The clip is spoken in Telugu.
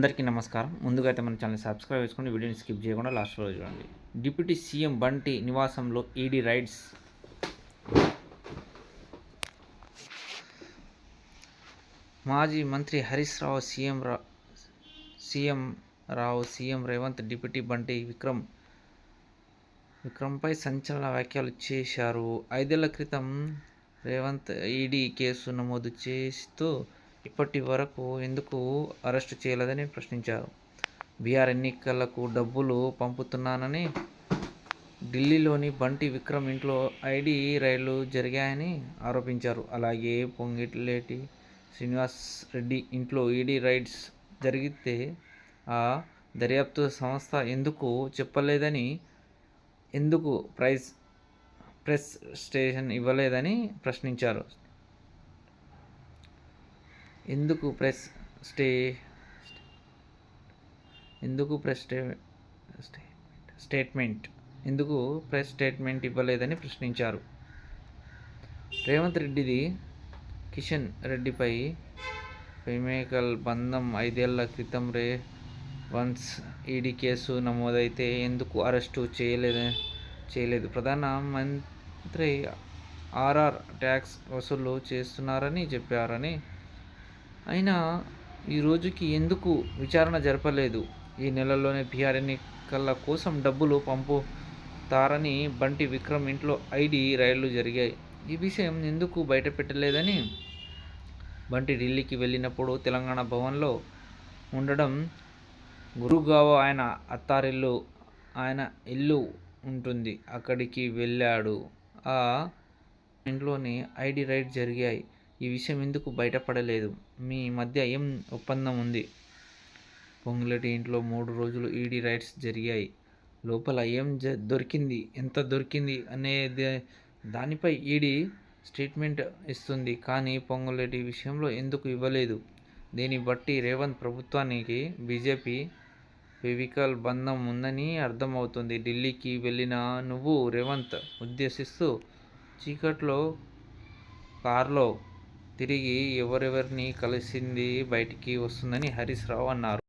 అందరికీ నమస్కారం. ముందుగా అయితే మన ఛానల్ సబ్స్క్రైబ్ చేసుకోండి వీడియోని స్కిప్ చేయకుండా లాస్ట్ రోజు చూడండి. డిప్యూటీ సీఎం బంటి నివాసంలో ఈడీ రైడ్స్. మాజీ మంత్రి హరీష్ రావు సీఎం రా CM Rao CM Revanth deputy Banti Vikram విక్రమ్పై సంచలన వ్యాఖ్యలు చేశారు. ఐదేళ్ళ క్రితం రేవంత్ ఈడీ కేసు నమోదు చేస్తూ ఇప్పటి వరకు ఎందుకు అరెస్టు చేయలేదని ప్రశ్నించారు. బీహార్ ఎన్నికలకు డబ్బులు పంపుతున్నానని ఢిల్లీలోని బంటి విక్రమ్ ఇంట్లో ఐడి రైళ్ళు జరిగాయని ఆరోపించారు. అలాగే పొంగిలేటి శ్రీనివాస్ రెడ్డి ఇంట్లో ఈడీ రైడ్స్ జరిగితే ఆ దర్యాప్తు సంస్థ ఎందుకు చెప్పలేదని ఎందుకు ప్రైస్ ప్రెస్ స్టేషన్ ఇవ్వలేదని ప్రశ్నించారు. ఎందుకు ప్రెస్ స్టే ఎందుకు ప్రెస్ స్టే స్టేట్మెంట్? ఎందుకు ప్రెస్ స్టేట్మెంట్ ఇవ్వలేదని ప్రశ్నించారు. రేవంత్ రెడ్డిది కిషన్ రెడ్డిపై ఫెమికల్ బంధం ఐదేళ్ళ క్రితం రే వన్స్ ఈడీ కేసు నమోదైతే ఎందుకు అరెస్టు చేయలేదు చేయలేదు. ప్రధాన మంత్రి ఆర్ఆర్ ట్యాక్స్ వసూలు చేస్తున్నారని చెప్పారని అయినా ఈ రోజుకి ఎందుకు విచారణ జరపలేదు? ఈ నెలలోనే బీహార్ ఎన్నికల కోసం డబ్బులు పంపుతారని బంటి విక్రమ్ ఇంట్లో ఐడి రైళ్ళు జరిగాయి. ఈ విషయం ఎందుకు బయటపెట్టలేదని? బంటి ఢిల్లీకి వెళ్ళినప్పుడు తెలంగాణ భవన్లో ఉండడం గురుగావ్ ఆయన అత్తారిల్లు ఆయన ఇల్లు ఉంటుంది. అక్కడికి వెళ్ళాడు. ఆ ఇంట్లోనే ఐడి రైడ్ జరిగాయి. ఈ విషయం ఎందుకు బయటపడలేదు? మీ మధ్య ఏం ఒప్పందం ఉంది? పొంగులేటి ఇంట్లో మూడు రోజులు ఈడీ రైడ్స్ జరిగాయి. లోపల ఏం జ దొరికింది? ఎంత దొరికింది? అనేది దానిపై ఈడీ స్టేట్మెంట్ ఇస్తుంది. కానీ పొంగులేటి విషయంలో ఎందుకు ఇవ్వలేదు? దీన్ని బట్టి రేవంత్ ప్రభుత్వానికి బీజేపీ ఫెవికల్ బంధం ఉందని అర్థమవుతుంది. ఢిల్లీకి వెళ్ళిన నువ్వు రేవంత్ ఉద్దేశిస్తూ చీకట్లో కారులో తిరిగి ఎవరెవరిని కలిసింది బయటికి వస్తుందని హరీష్ రావు అన్నారు.